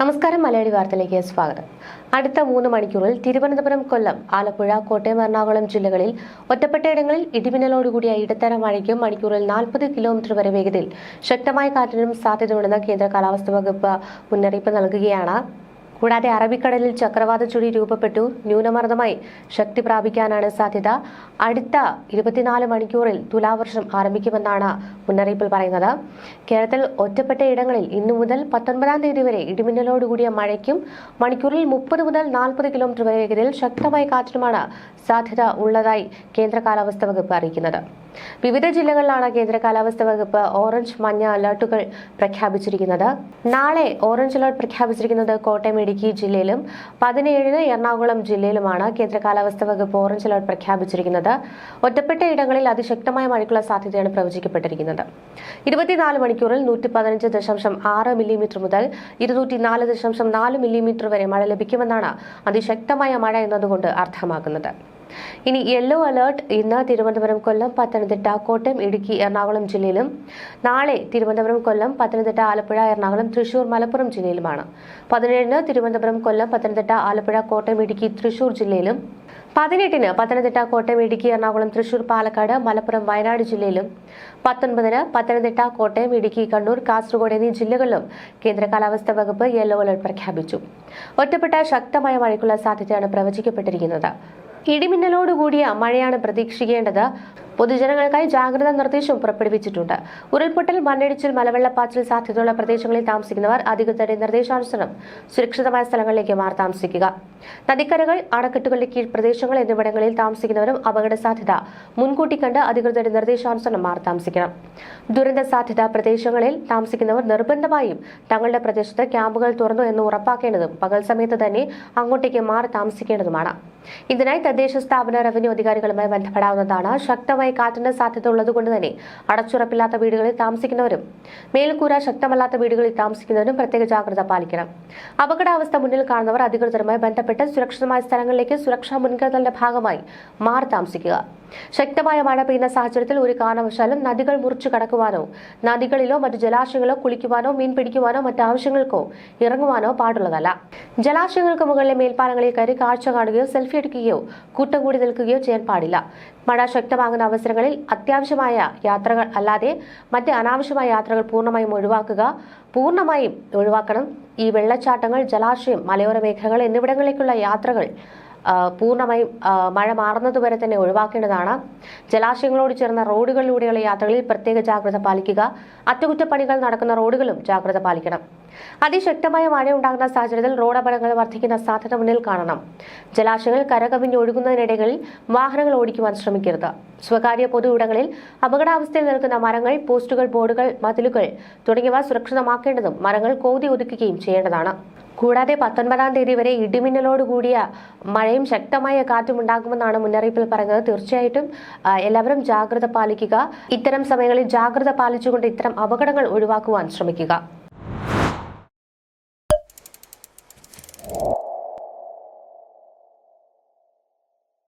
നമസ്കാരം മലയാളി വാർത്തയിലേക്ക് സ്വാഗതം. അടുത്ത മൂന്ന് മണിക്കൂറിൽ തിരുവനന്തപുരം കൊല്ലം ആലപ്പുഴ കോട്ടയം എറണാകുളം ജില്ലകളിൽ ഒറ്റപ്പെട്ടയിടങ്ങളിൽ ഇടിമിന്നലോടുകൂടിയ ഇടത്തരം മഴയ്ക്കും മണിക്കൂറിൽ നാൽപ്പത് കിലോമീറ്റർ വരെ വേഗതയിൽ ശക്തമായ കാറ്റിനും സാധ്യതയുണ്ടെന്ന് കേന്ദ്ര കാലാവസ്ഥാ വകുപ്പ് മുന്നറിയിപ്പ് നൽകുകയാണ്. കൂടാതെ അറബിക്കടലിൽ ചക്രവാത ചുഴി രൂപപ്പെട്ടു. ന്യൂനമർദ്ദമായി ശക്തി പ്രാപിക്കാനാണ് സാധ്യത. അടുത്ത ഇരുപത്തിനാല് മണിക്കൂറിൽ തുലാവർഷം ആരംഭിക്കുമെന്നാണ് മുന്നറിയിപ്പിൽ പറയുന്നത്. കേരളത്തിൽ ഒറ്റപ്പെട്ട ഇടങ്ങളിൽ ഇന്നു മുതൽ പത്തൊൻപതാം തീയതി വരെ ഇടിമിന്നലോടുകൂടിയ മഴയ്ക്കും മണിക്കൂറിൽ മുപ്പത് മുതൽ നാൽപ്പത് കിലോമീറ്റർ വരെ വേഗതയിൽ ശക്തമായ കാറ്റിനുമാണ് സാധ്യത ഉള്ളതായി കേന്ദ്ര കാലാവസ്ഥാ വകുപ്പ് അറിയിക്കുന്നത്. വിവിധ ജില്ലകളിലാണ് കേന്ദ്ര കാലാവസ്ഥ വകുപ്പ് ഓറഞ്ച് മഞ്ഞ അലർട്ടുകൾ പ്രഖ്യാപിച്ചിരിക്കുന്നത്. നാളെ ഓറഞ്ച് അലർട്ട് പ്രഖ്യാപിച്ചിരിക്കുന്നത് കോട്ടയം ഇടുക്കി ജില്ലയിലും പതിനേഴിന് എറണാകുളം ജില്ലയിലുമാണ് കേന്ദ്ര കാലാവസ്ഥ വകുപ്പ് ഓറഞ്ച് അലർട്ട് പ്രഖ്യാപിച്ചിരിക്കുന്നത്. ഒറ്റപ്പെട്ട ഇടങ്ങളിൽ അതിശക്തമായ മഴയ്ക്കുള്ള സാധ്യതയാണ് പ്രവചിക്കപ്പെട്ടിരിക്കുന്നത്. ഇരുപത്തിനാല് മണിക്കൂറിൽ നൂറ്റി പതിനഞ്ച് ദശാംശം ആറ് മില്ലിമീറ്റർ മുതൽ ഇരുന്നൂറ്റി നാല് ദശാംശം നാല് മില്ലിമീറ്റർ വരെ മഴ ലഭിക്കുമെന്നാണ് അതിശക്തമായ മഴ എന്നതുകൊണ്ട് അർത്ഥമാക്കുന്നത്. ഇനി യെല്ലോ അലേർട്ട് ഇന്ന് തിരുവനന്തപുരം കൊല്ലം പത്തനംതിട്ട കോട്ടയം ഇടുക്കി എറണാകുളം ജില്ലയിലും. നാളെ തിരുവനന്തപുരം കൊല്ലം പത്തനംതിട്ട ആലപ്പുഴ എറണാകുളം തൃശൂർ മലപ്പുറം ജില്ലയിലുമാണ്. പതിനേഴിന് തിരുവനന്തപുരം കൊല്ലം പത്തനംതിട്ട ആലപ്പുഴ കോട്ടയം ഇടുക്കി തൃശൂർ ജില്ലയിലും. പതിനെട്ടിന് പത്തനംതിട്ട കോട്ടയം ഇടുക്കി എറണാകുളം തൃശൂർ പാലക്കാട് മലപ്പുറം വയനാട് ജില്ലയിലും. പത്തൊൻപതിന് പത്തനംതിട്ട കോട്ടയം ഇടുക്കി കണ്ണൂർ കാസർഗോഡ് എന്നീ ജില്ലകളിലും കേന്ദ്ര കാലാവസ്ഥാ വകുപ്പ് യെല്ലോ അലർട്ട് പ്രഖ്യാപിച്ചു. ഒറ്റപ്പെട്ട ശക്തമായ മഴയ്ക്കുള്ള സാധ്യതയാണ് പ്രവചിക്കപ്പെട്ടിരിക്കുന്നത്. ഇടിമിന്നലോടുകൂടിയ മഴയാണ് പ്രതീക്ഷിക്കേണ്ടത്. പൊതുജനങ്ങൾക്കായി ജാഗ്രതാ നിർദ്ദേശവും പുറപ്പെടുവിച്ചിട്ടുണ്ട്. ഉരുൾപൊട്ടൽ മണ്ണിടിച്ചിൽ മലവെള്ളപ്പാച്ചിൽ സാധ്യതയുള്ള പ്രദേശങ്ങളിൽ താമസിക്കുന്നവർ അധികൃതരുടെ നിർദ്ദേശാനുസരണം സുരക്ഷിതമായ സ്ഥലങ്ങളിലേക്ക് മാറി താമസിക്കുക. നദിക്കരകൾ അണക്കെട്ടുകളുടെ കീഴ് പ്രദേശങ്ങൾ എന്നിവിടങ്ങളിൽ താമസിക്കുന്നവരും അപകട സാധ്യത മുൻകൂട്ടി കണ്ട് അധികൃതരുടെ നിർദ്ദേശാനുസരണം മാറി താമസിക്കണം. ദുരന്ത സാധ്യത പ്രദേശങ്ങളിൽ താമസിക്കുന്നവർ നിർബന്ധമായും തങ്ങളുടെ പ്രദേശത്ത് ക്യാമ്പുകൾ തുറന്നു എന്ന് ഉറപ്പാക്കേണ്ടതും പകൽ സമയത്ത് തന്നെ അങ്ങോട്ടേക്ക് മാറി താമസിക്കേണ്ടതുമാണ്. ഇതിനായി തദ്ദേശ സ്ഥാപന റവന്യൂ അധികാരികളുമായി ബന്ധപ്പെടാവുന്നതാണ് ശക്തമായ കാറ്റിന് സാധ്യത ഉള്ളതുകൊണ്ട് തന്നെ അടച്ചുറപ്പില്ലാത്ത വീടുകളിൽ താമസിക്കുന്നവരും മേൽക്കൂര ശക്തമല്ലാത്ത വീടുകളിൽ താമസിക്കുന്നവരും പ്രത്യേക ജാഗ്രത പാലിക്കണം. അപകടാവസ്ഥ മുന്നിൽ കാണുന്നവർ അധികൃതരുമായി ബന്ധപ്പെട്ട് സുരക്ഷിതമായ സ്ഥലങ്ങളിലേക്ക് സുരക്ഷാ മുൻകരുതലിന്റെ ഭാഗമായി മാറി താമസിക്കുക. ശക്തമായ മഴ പെയ്യുന്ന സാഹചര്യത്തിൽ ഒരു കാരണവശാലും നദികൾ മുറിച്ചു കടക്കുവാനോ നദികളിലോ മറ്റു ജലാശയങ്ങളോ കുളിക്കുവാനോ മീൻ പിടിക്കുവാനോ മറ്റു ആവശ്യങ്ങൾക്കോ ഇറങ്ങുവാനോ പാടുള്ളതല്ല. ജലാശയങ്ങൾക്ക് മുകളിലെ മേൽപ്പാലങ്ങളിൽ കയറി കാഴ്ച കാണുകയോ സെൽഫി എടുക്കുകയോ കൂട്ടം കൂടി നിൽക്കുകയോ ചെയ്യാൻ പാടില്ല. മഴ ശക്തമാകുന്ന അവസരങ്ങളിൽ അത്യാവശ്യമായ യാത്രകൾ അല്ലാതെ മറ്റ് അനാവശ്യമായ യാത്രകൾ പൂർണമായും ഒഴിവാക്കുക പൂർണമായും ഒഴിവാക്കണം. ഈ വെള്ളച്ചാട്ടങ്ങൾ ജലാശയം മലയോര മേഖലകൾ എന്നിവിടങ്ങളിലേക്കുള്ള യാത്രകൾ പൂർണമായും മഴ മാറുന്നതുവരെ തന്നെ ഒഴിവാക്കേണ്ടതാണ്. ജലാശയങ്ങളോട് ചേർന്ന റോഡുകളിലൂടെയുള്ള യാത്രകളിൽ പ്രത്യേക ജാഗ്രത പാലിക്കുക. അറ്റകുറ്റപ്പണികൾ നടക്കുന്ന റോഡുകളും ജാഗ്രത പാലിക്കണം. അതിശക്തമായ മഴ ഉണ്ടാകുന്ന സാഹചര്യത്തിൽ റോഡ് അപകടങ്ങൾ വർദ്ധിക്കുന്ന സാധ്യത മുന്നിൽ കാണണം. ജലാശയങ്ങൾ കരകവിഞ്ഞൊഴുകുന്നതിനിടകളിൽ വാഹനങ്ങൾ ഓടിക്കുവാൻ ശ്രമിക്കരുത്. സ്വകാര്യ പൊതു ഇടങ്ങളിൽ അപകടാവസ്ഥയിൽ നിൽക്കുന്ന മരങ്ങൾ പോസ്റ്റുകൾ ബോർഡുകൾ മതിലുകൾ തുടങ്ങിയവ സുരക്ഷിതമാക്കേണ്ടതും മരങ്ങൾ കോതി ഒതുക്കുകയും ചെയ്യേണ്ടതാണ്. കൂടാതെ പത്തൊൻപതാം തീയതി വരെ ഇടിമിന്നലോട് കൂടിയ മഴയും ശക്തമായ കാറ്റും ഉണ്ടാകുമെന്നാണ് മുന്നറിയിപ്പിൽ പറയുന്നത്. തീർച്ചയായിട്ടും എല്ലാവരും ജാഗ്രത പാലിക്കുക. ഇത്തരം സമയങ്ങളിൽ ജാഗ്രത പാലിച്ചുകൊണ്ട് ഇത്തരം അപകടങ്ങൾ ഒഴിവാക്കുവാൻ ശ്രമിക്കുക.